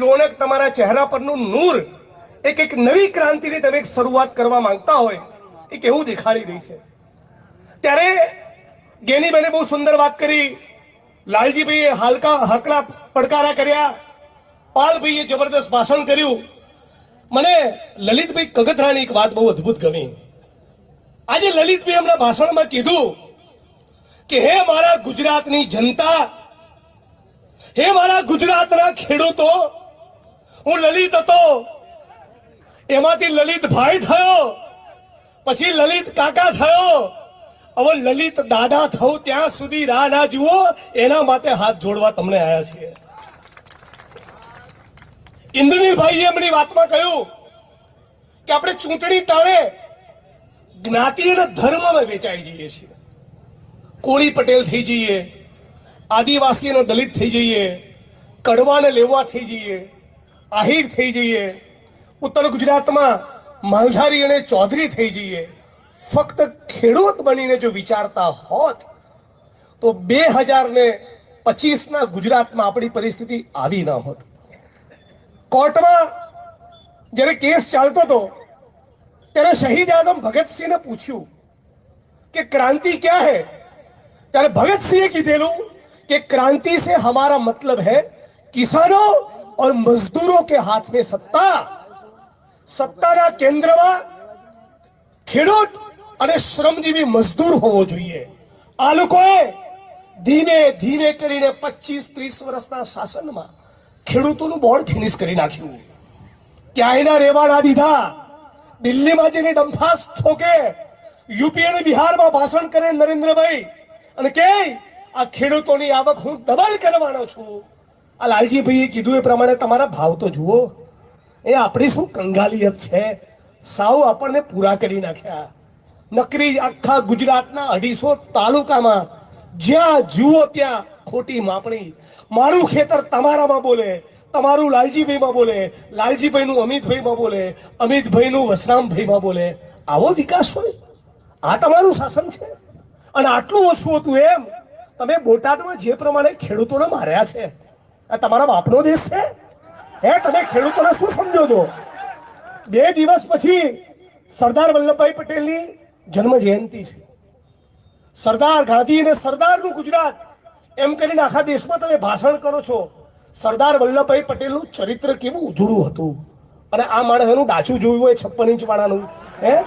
રોનક તમારા ચહેરા પરનું નૂર એક એક નવી ક્રાંતિની તમે એક શરૂઆત કરવા માંગતા હોય, એ કેવું દેખાડી રહી છે? ત્યારે ગેનીબેને બહુ સુંદર વાત કરી. લાલજીભાઈએ હાલકા હકડા પડકારા કર્યા. પાલભાઈએ જબરદસ્ત ભાષણ કર્યું. મને લલિતભાઈ કગથરાની એક વાત બહુ અદ્ભુત ગમી. આજે લલિતભાઈ એમના ભાષણમાં કીધું કે, હે મારા ગુજરાતની જનતા, હે મારા ગુજરાતના ખેડૂતો હું લલિત હતો. એમાંથી લલિત ભાઈ થયો. પછી લલિત કાકા થયો. હવે લલિત દાદા થવું ત્યાં સુધી રાહ ના જુઓ. એના માટે હાથ જોડવા તમને આવ્યા છીએ. ઇન્દ્રનીલભાઈએ એમની વાતમાં કહ્યું કે આપણે ચૂંટણી ટાળે જ્ઞાતિ અને ધર્મમાં વેચાઈ જઈએ છીએ. કોળી પટેલ થઈ જઈએ, આદિવાસી અને દલિત થઈ જઈએ કડવા ને લેવા થઈ જઈએ આહીર થઈ જઈએ. ઉત્તર ગુજરાતમાં માંધારી અને ચૌધરી થઈ જઈએ. ફક્ત ખેડૂત બનીને જો વિચારતા હોત, તો બે હજાર ને પચીસના ગુજરાતમાં આપણી પરિસ્થિતિ આવી ન હોત. કોર્ટમાં જ્યારે કેસ ચાલતો હતો, ત્યારે શહીદ આઝમ ભગતસિંહને પૂછ્યું કે ક્રાંતિ ક્યાં હે? ત્યારે ભગતસિંહે કીધેલું કે ક્રાંતિ સે હમારા મતલબ હે કિસાનો और मजदूरों के हाथ में सत्ता સત્તાના કેન્દ્રમાં ખેડૂત અને શ્રમજીવી મજદૂર હોવો જોઈએ આ લોકોએ ધીમે ધીમે કરીને પચીસ ત્રીસ વર્ષના શાસનમાં ખેડૂતોનું બોર્ડ ફિનિશ કરી નાખ્યું ક્યાંયના રેવા ના દીધા દિલ્હીમાં જઈને ડંફાસ ઠોકે યુપી અને બિહારમાં ભાષણ કરે નરેન્દ્રભાઈ અને કે આ ખેડૂતોની આવક હું ડબલ કરવાનો છું આ લાલજીભાઈએ કીધું એ પ્રમાણે તમારા ભાવ તો જુઓ. એ આપણી શું કંગાલિયત છે? સાવ આપણને પૂરા કરી નાખ્યા. નકરી આખા ગુજરાતના અઢીસો તાલુકામાં જ્યાં જુઓ ત્યાં ખોટી માપણી. મારું ખેતર તમારામાં બોલે, તમારું લાલજીભાઈમાં બોલે, લાલજીભાઈનું અમિતભાઈમાં બોલે, અમિતભાઈનું વસરામભાઈમાં બોલે. આવો વિકાસ હોય. આ તમારું શાસન છે. અને આટલું ઓછું હતું એમ. તમે બોટાદમાં જે પ્રમાણે ખેડૂતોને માર્યા છે આ તમારા બાપનો દેશ છે? હે, તમે ખેડૂતોને શું સમજો છો? બે દિવસ પછી સરદાર વલ્લભભાઈ પટેલની જન્મ જયંતિ છે. સરદાર ગાંધી અને સરદારનું ગુજરાત. એમ કરીને આખા દેશમાં તમે ભાષણ કરો છો. સરદાર વલ્લભભાઈ પટેલનું ચરિત્ર કેવું ઉજળું હતું? અને આ માણસ એનું ડાચું જોયું હોય, છપ્પન ઇંચ વાળાનું. હે?